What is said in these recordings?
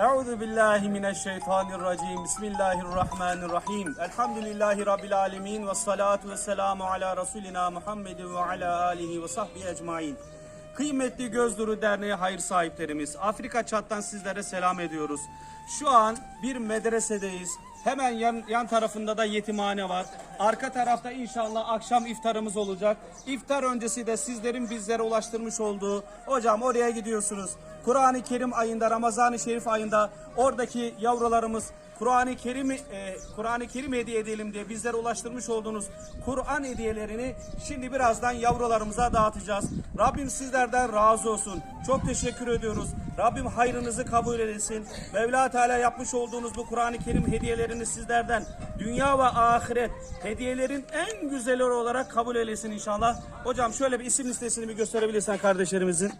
Euzu billahi mineşşeytanirracim. Bismillahirrahmanirrahim. Elhamdülillahi rabbil alamin ve salatu vesselamu ala rasulina Muhammedin ve ala alihi ve sahbihi ecmaîn. Kıymetli Gözduru Derneği hayır sahiplerimiz, Afrika Çat'tan sizlere selam ediyoruz. Şu an bir medresedeyiz. Hemen yan, yan tarafında da yetimhane var. Arka tarafta inşallah akşam iftarımız olacak. İftar öncesi de sizlerin bizlere ulaştırmış olduğu, hocam oraya gidiyorsunuz. Kur'an-ı Kerim ayında, Ramazan-ı Şerif ayında oradaki yavrularımız Kur'an-ı Kerim e, Kur'an-ı Kerim hediye edelim diye bizlere ulaştırmış olduğunuz Kur'an hediyelerini şimdi birazdan yavrularımıza dağıtacağız. Rabbim sizlerden razı olsun. Çok teşekkür ediyoruz. Rabbim hayrınızı kabul etsin. Mevla Teala yapmış olduğunuz bu Kur'an-ı Kerim hediyelerini sizlerden dünya ve ahiret hediyelerin en güzeli olarak kabul eylesin inşallah. Hocam şöyle bir isim listesini bir gösterebilirsen kardeşlerimizin.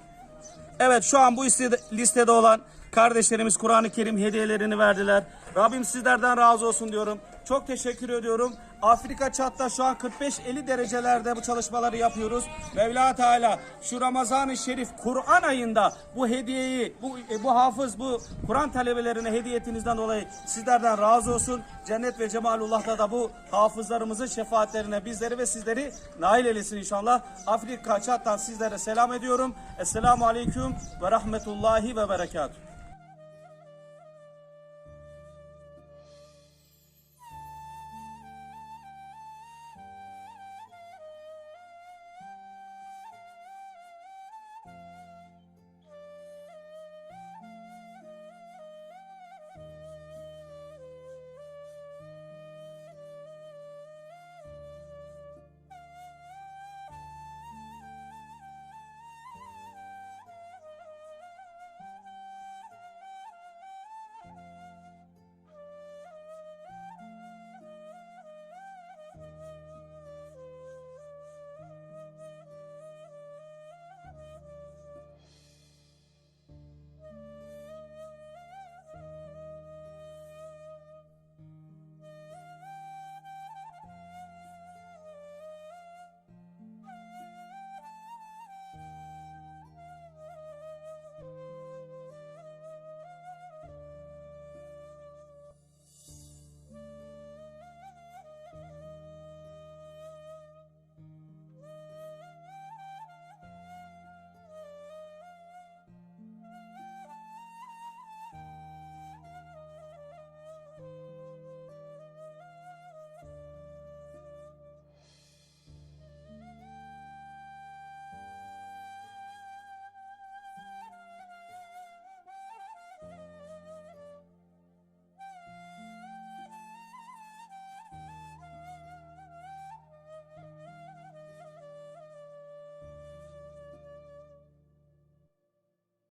Evet şu an bu listede olan kardeşlerimiz Kur'an-ı Kerim hediyelerini verdiler. Rabbim sizlerden razı olsun diyorum. Çok teşekkür ediyorum. Afrika çatta şu an 45-50 derecelerde bu çalışmaları yapıyoruz. Mevla Teala şu Ramazan-ı Şerif Kur'an ayında bu hediyeyi, bu, e, bu hafız, bu Kur'an talebelerine hediye ettiğinizden dolayı sizlerden razı olsun. Cennet ve Cemalullah'ta da bu hafızlarımızın şefaatlerine bizleri ve sizleri nail eylesin inşallah. Afrika çattan sizlere selam ediyorum. Esselamu Aleyküm ve Rahmetullahi ve Berekatuhu.